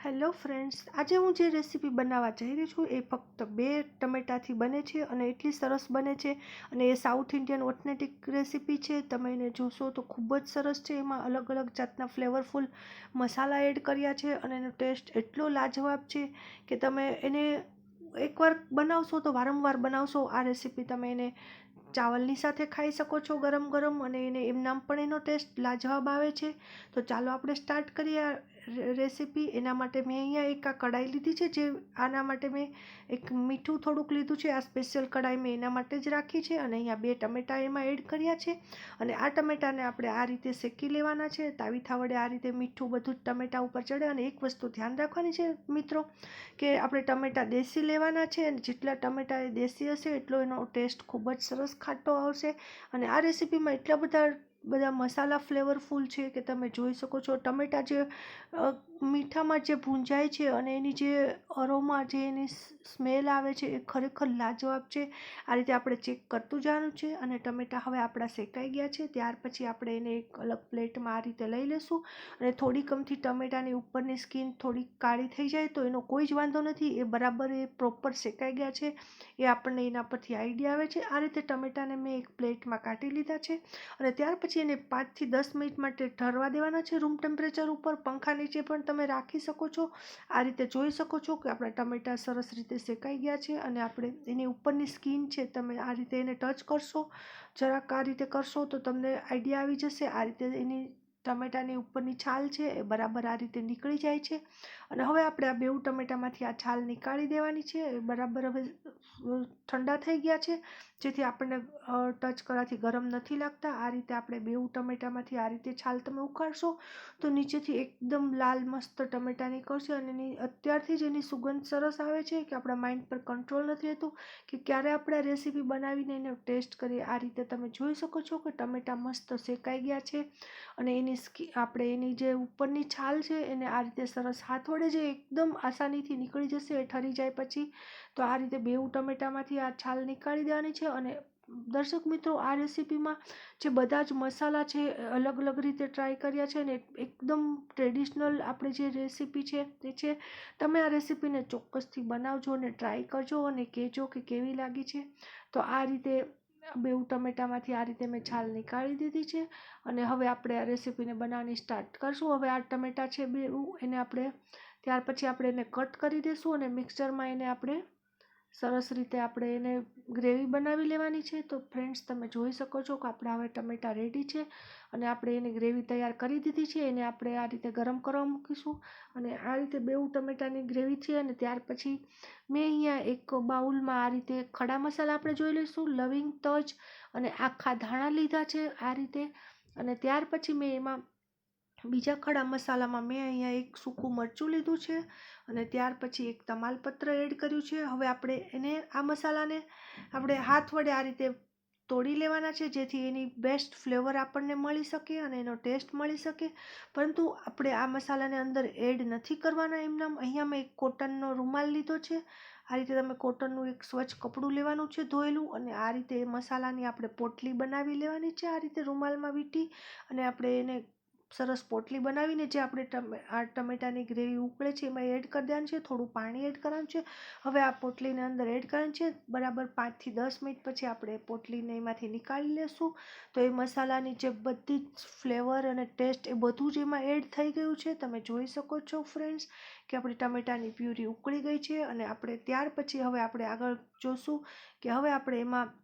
Hello friends, આજે હું જે રેસીપી બનાવવા જઈ રહી છું એ ફક્ત બે ટમેટાથી બને છે અને એટલી સરસ બને છે અને એ સાઉથ ઇન્ડિયન ઓથેન્ટિક રેસીપી છે. તમે એને જોશો તો ખૂબ જ સરસ છે. એમાં અલગ અલગ જાતના ફ્લેવરફુલ મસાલા એડ કર્યા છે અને એનો ટેસ્ટ એટલો લાજવાબ છે કે તમે એને એકવાર બનાવશો તો વારંવાર બનાવશો. આ રેસીપી તમે એને ચાવલની સાથે ખાઈ શકો છો ગરમ ગરમ અને એને એમનામ પણ એનો ટેસ્ટ લાજવાબ આવે છે. તો ચાલો આપણે સ્ટાર્ટ કરીએ રેસીપી. એના માટે મેં અહીંયા એક આ કઢાઈ લીધી છે, જે આના માટે મેં એક મીઠું થોડુંક લીધું છે. આ સ્પેશિયલ કઢાઈ મેં એના માટે જ રાખી છે અને અહીંયા બે ટમેટા એમાં એડ કર્યા છે. અને આ ટમેટાને આપણે આ રીતે શેકી લેવાના છે. તાવીથા વડે આ રીતે મીઠું બધું જ ટમેટા ઉપર ચડે. અને એક વસ્તુ ધ્યાન રાખવાની છે મિત્રો, કે આપણે ટમેટા દેશી લેવાના છે અને જેટલા ટમેટા એ દેશી હશે એટલો એનો ટેસ્ટ ખૂબ જ સરસ ખાટો આવશે. અને આ રેસીપીમાં એટલા બધા બધા મસાલા ફ્લેવરફુલ છે કે તમે જોઈ શકો છો. ટમેટા જે મીઠામાં જે ભૂંજાય છે અને એની જે અરોમા જે એની સ્મેલ આવે છે એ ખરેખર લાજવાબ છે. આ રીતે આપણે ચેક કરતું જવાનું છે અને ટમેટા હવે આપણા શેકાઈ ગયા છે. ત્યાર પછી આપણે એને એક અલગ પ્લેટમાં આ રીતે લઈ લેશું અને થોડીક અમથી ટમેટાની ઉપરની સ્કીન થોડી કાળી થઈ જાય તો એનો કોઈ જ વાંધો નથી. એ બરાબર એ પ્રોપર શેકાઈ ગયા છે. એ આપણને એના પરથી આઈડિયા આવે છે. આ રીતે ટમેટાને મેં એક પ્લેટમાં કાઢી લીધા છે અને ત્યાર પછી એને પાંચથી દસ મિનિટ માટે ઠરવા દેવાના છે રૂમ ટેમ્પરેચર ઉપર? પંખા નીચે પણ તમે રાખી શકો છો. આ રીતે જોઈ શકો છો કે આપણા ટમેટા સરસ રીતે શેકાઈ ગયા છે અને આપણે એની ઉપરની સ્કીન છે તમે આ રીતે એને ટચ કરશો. જરાક આ રીતે કરશો તો તમને આઈડિયા આવી જશે. આ રીતે એની ટમેટાની ઉપરની છાલ છે એ બરાબર આ રીતે નીકળી જાય છે. અને હવે આપણે આ બેઉ ટમેટામાંથી આ છાલ નીકાળી દેવાની છે. એ બરાબર હવે ઠંડા થઈ ગયા છે. જેથી આપણને ટચ કરવાથી ગરમ નથી લાગતા. આ રીતે આપણે બેઉ ટમેટામાંથી આ રીતે છાલ તમે ઉકાળશો તો નીચેથી એકદમ લાલ મસ્ત ટમેટા નીકળશે અને એની અત્યારથી જ એની સુગંધ સરસ આવે છે કે આપણા માઇન્ડ પર કંટ્રોલ નથી રહેતું કે ક્યારે આપણે રેસીપી બનાવીને એને ટેસ્ટ કરીએ. આ રીતે તમે જોઈ શકો છો કે ટમેટા મસ્ત શેકાઈ ગયા છે અને એની એની સ્કી, આપણે એની જે ઉપરની છાલ છે એને આ રીતે સરસ હાથ વડે જે એકદમ આસાનીથી નીકળી જશે, એ ઠરી જાય પછી, તો આ રીતે બેઉ ટમેટામાંથી આ છાલ નીકાળી દેવાની છે અને દર્શક મિત્રો, આ રેસીપીમાં જે બધા જ મસાલા છે અલગ અલગ રીતે ટ્રાય કર્યા છે અને એકદમ ટ્રેડિશનલ આપણી જે રેસીપી છે તે છે, તમે આ રેસીપીને ચોક્કસથી બનાવજો અને ટ્રાય કરજો અને કહેજો કે કેવી લાગી છે. તો આ રીતે બેઉ ટમેટામાંથી આ રીતે મેં છાલ નીકાળી દીધી છે અને હવે આપણે આ રેસીપીને બનાવવાની સ્ટાર્ટ કરશું. હવે આ ટમેટા છે બેઉ એને આપણે ત્યાર પછી આપણે એને કટ કરી દઈશું અને મિક્સરમાં એને આપણે સરસ રીતે આપણે એને ગ્રેવી બનાવી લેવાની છે. તો ફ્રેન્ડ્સ, તમે જોઈ શકો છો કે આપણા હવે ટમેટા રેડી છે અને આપણે એની ગ્રેવી તૈયાર કરી દીધી છે. એને આપણે આ રીતે ગરમ કરવા મૂકીશું અને આ રીતે બેઉ ટમેટાની ગ્રેવી છે અને ત્યાર પછી મેં અહીંયા એક બાઉલમાં આ રીતે ખડા મસાલા આપણે જોઈ લઈશું. લવિંગ તજ અને આખા ધાણા લીધા છે આ રીતે અને ત્યાર પછી મેં એમાં બીજા ખડા મસાલામાં મેં અહીંયા એક સૂકું મરચું લીધું છે અને ત્યાર પછી એક તમાલપત્ર એડ કર્યું છે. હવે આપણે એને આ મસાલાને આપણે હાથ વડે આ રીતે તોડી લેવાના છે જેથી એની બેસ્ટ ફ્લેવર આપણને મળી શકે અને એનો ટેસ્ટ મળી શકે. પરંતુ આપણે આ મસાલાને અંદર એડ નથી કરવાના એમનામ અહીંયા મેં એક કોટનનો રૂમાલ લીધો છે. આ રીતે તમે કોટનનું એક સ્વચ્છ કપડું લેવાનું છે ધોયેલું અને આ રીતે મસાલાની આપણે પોટલી બનાવી લેવાની છે આ રીતે રૂમાલમાં વીંટી અને આપણે એને સરસ પોટલી બનાવીને જે આપણે આ ટમેટાની ગ્રેવી ઉકળે છે, એમાં એડ કરી દેવાનું છે, થોડું પાણી એડ કરવાનું છે. હવે આ પોટલીને અંદર એડ કરવાનું છે. બરાબર પાંચથી દસ મિનિટ પછી આપણે પોટલીને એમાંથી નીકાળી લેશું. તો એ મસાલાની જે બધી જ ફ્લેવર અને ટેસ્ટ એ બધું જ એમાં એડ થઈ ગયું છે. તમે જોઈ શકો છો ફ્રેન્ડ્સ કે આપણી ટમેટાની પ્યુરી ઉકળી ગઈ છે અને આપણે ત્યાર પછી હવે આપણે આગળ જોશું કે હવે આપણે એમાં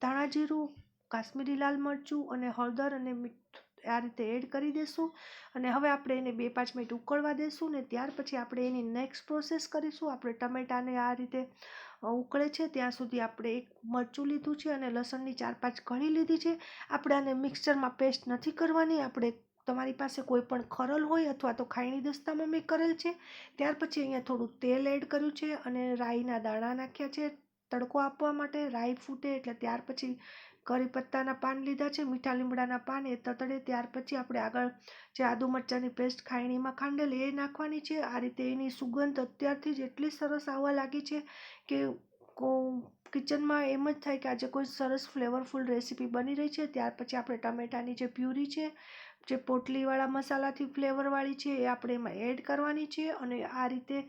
ધાણા જીરું, કાશ્મીરી લાલ મરચું અને હળદર અને મીઠું આ રીતે એડ કરી દઈશું અને હવે આપણે એને બે પાંચ મિનિટ ઉકળવા દઈશું ને ત્યાર પછી આપણે એની નેક્સ્ટ પ્રોસેસ કરીશું. આપણે ટમેટાને આ રીતે ઉકળે છે. ત્યાં સુધી આપણે એક મરચું લીધું છે અને લસણની ચાર પાંચ કળી લીધી છે. આપણે આને મિક્સચરમાં પેસ્ટ નથી કરવાની. આપણે તમારી પાસે કોઈ પણ ખરલ હોય અથવા તો ખાયણી દસ્તામાં મેં કરેલ છે. ત્યાર પછી અહીંયા થોડું તેલ એડ કર્યું છે અને રાઈના દાણા નાખ્યા છે તડકો આપવા માટે. રાઈ ફૂટે એટલે ત્યાર પછી કરી પત્તાના પાન લીધા છે, મીઠા લીમડાના પાન એ તતડે ત્યાર પછી આપણે આગળ જે આદુ મરચાંની પેસ્ટ ખાયણીમાં ખાંડેલ એ નાખવાની છે. આ રીતે એની સુગંધ અત્યારથી જ એટલી સરસ આવવા લાગી છે કે કિચનમાં એમ જ થાય કે આજે કોઈ સરસ ફ્લેવરફુલ રેસીપી બની રહી છે. ત્યાર પછી આપણે ટમેટાની જે પ્યુરી છે જે પોટલીવાળા મસાલાથી ફ્લેવરવાળી છે એ આપણે એમાં એડ કરવાની છે અને આ રીતે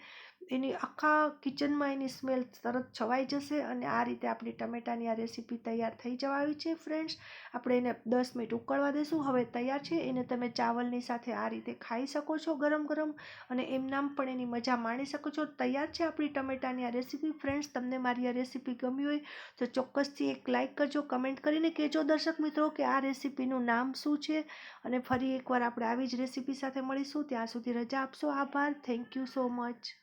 એની આખા કિચનમાં એની સ્મેલ તરત છવાઈ જશે અને આ રીતે આપણી ટમેટાની આ રેસીપી તૈયાર થઈ જવા આવી છે, ફ્રેન્ડ્સ. આપણે એને દસ મિનિટ ઉકળવા દઈશું હવે તૈયાર છે. એને તમે ચાવલની સાથે આ રીતે ખાઈ શકો છો ગરમ ગરમ અને એમ નામ પણ એની મજા માણી શકો છો. તૈયાર છે આપણી ટમેટાની આ રેસીપી, ફ્રેન્ડ્સ. તમને મારી આ રેસીપી ગમી હોય તો ચોક્કસથી એક લાઇક કરજો, કમેન્ટ કરીને કહેજો દર્શક મિત્રો કે આ રેસીપીનું નામ શું છે અને ફરી એકવાર આપણે આવી જ રેસીપી સાથે મળીશું. ત્યાં સુધી રજા આપશો. આભાર. Thank you so much